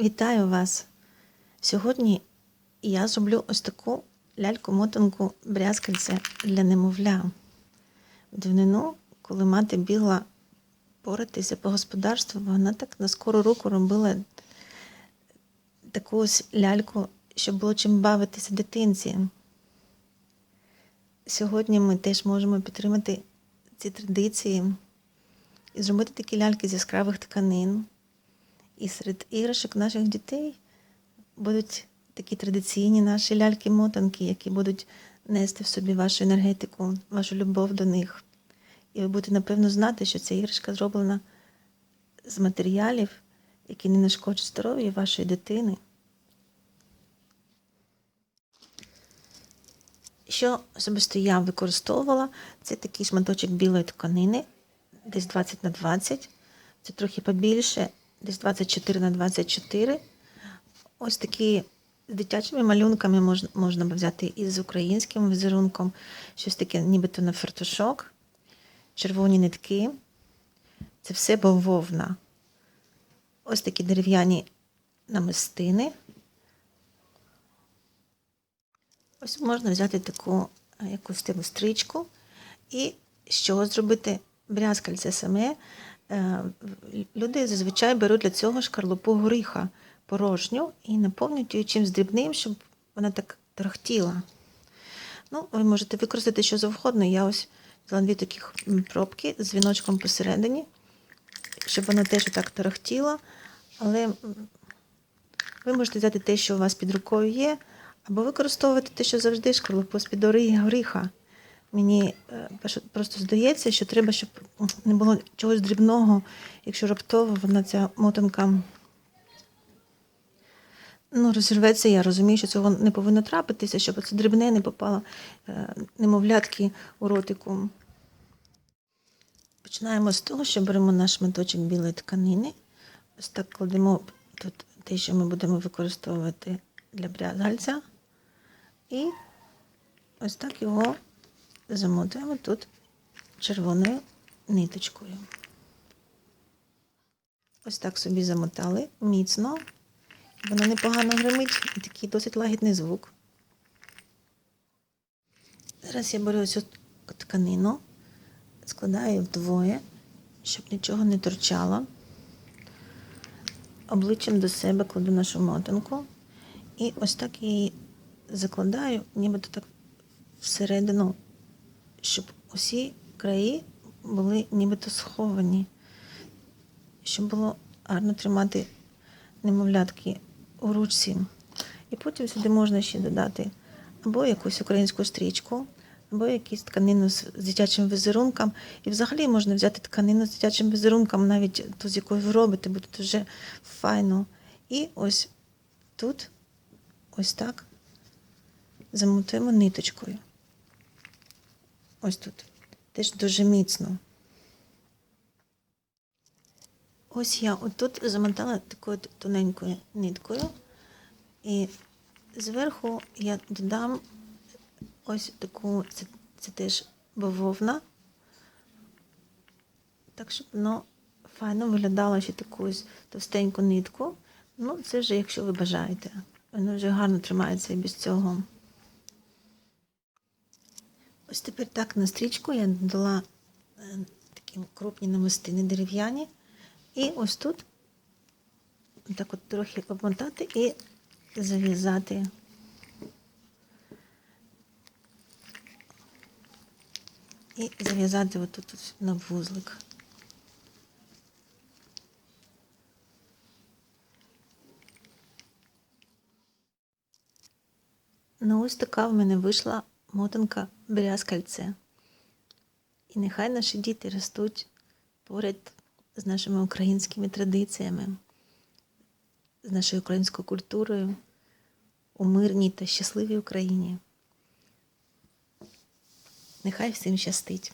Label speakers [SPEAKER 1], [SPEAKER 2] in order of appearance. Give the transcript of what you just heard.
[SPEAKER 1] Вітаю вас! Сьогодні я зроблю ось таку ляльку-мотанку брязкальце для немовля. В давнину, коли мати бігла поратися по господарству, вона так на скору руку робила таку ось ляльку, щоб було чим бавитися дитинці. Сьогодні ми теж можемо підтримати ці традиції і зробити такі ляльки з яскравих тканин. І серед іграшок наших дітей будуть такі традиційні наші ляльки-мотанки, які будуть нести в собі вашу енергетику, вашу любов до них. І ви будете напевно знати, що ця іграшка зроблена з матеріалів, які не нашкоджують здоров'ю вашої дитини. Що особисто я використовувала, це такий шматочок білої тканини, десь 20 на 20, це трохи побільше, десь 24 на 24. Ось такі з дитячими малюнками можна, можна взяти і з українським візерунком, щось таке, нібито на фартушок, червоні нитки. Це все бавовна. Ось такі дерев'яні намистини. Ось можна взяти таку е, якусь таку стрічку і з чого зробити брязкальце саме. Е, Люди зазвичай беруть для цього шкарлупу горіха порожню і наповнюють її чимось дрібним, щоб вона так торохтіла. Ну, ви можете використати що завгодно. Я ось взяла дві таких пробки з віночком посередині, щоб воно теж так торохтіло. Але ви можете взяти те, що у вас під рукою є, або використовувати те, що завжди шкарлупу з-під горіха. Мені е, просто здається, що треба, щоб не було чогось дрібного, якщо раптово вона ця мотанка ну, розірветься. Я розумію, що цього не повинно трапитися, щоб це дрібне не попало е, немовлятки у ротику. Починаємо з того, що беремо наш шматочок білої тканини. Ось так кладемо тут те, що ми будемо використовувати для брязгальця. І ось так його замотуємо тут червоною ниточкою. Ось так собі замотали міцно. Воно непогано гримить і такий досить лагідний звук. Зараз я беру оцю тканину, складаю вдвоє, щоб нічого не торчало. Обличчям до себе кладу нашу мотанку. І ось так її закладаю, нібито так всередину, щоб усі краї були нібито сховані, щоб було гарно тримати немовлятки у ручці. І потім сюди можна ще додати або якусь українську стрічку, або якусь тканину з дитячим візерунком. І взагалі можна взяти тканину з дитячим візерунком, навіть ту, з якою ви робите, буде дуже файно. І ось тут, ось так, замотуємо ниточкою. Ось тут. Теж дуже міцно. Ось я отут замотала такою тоненькою ниткою. І зверху я додам ось таку, це, це теж бавовна. Так, щоб воно файно виглядало ще таку товстеньку нитку. Ну, це вже якщо ви бажаєте. Воно вже гарно тримається і без цього. Ось тепер так на стрічку я додала е, такі крупні намистини дерев'яні. І ось тут так от трохи обмотати і зав'язати. І зав'язати отут на вузлик. Ну, ось така в мене вийшла мотанка брязкальце. І нехай наші діти ростуть поряд з нашими українськими традиціями, з нашою українською культурою у мирній та щасливій Україні. Нехай всім щастить.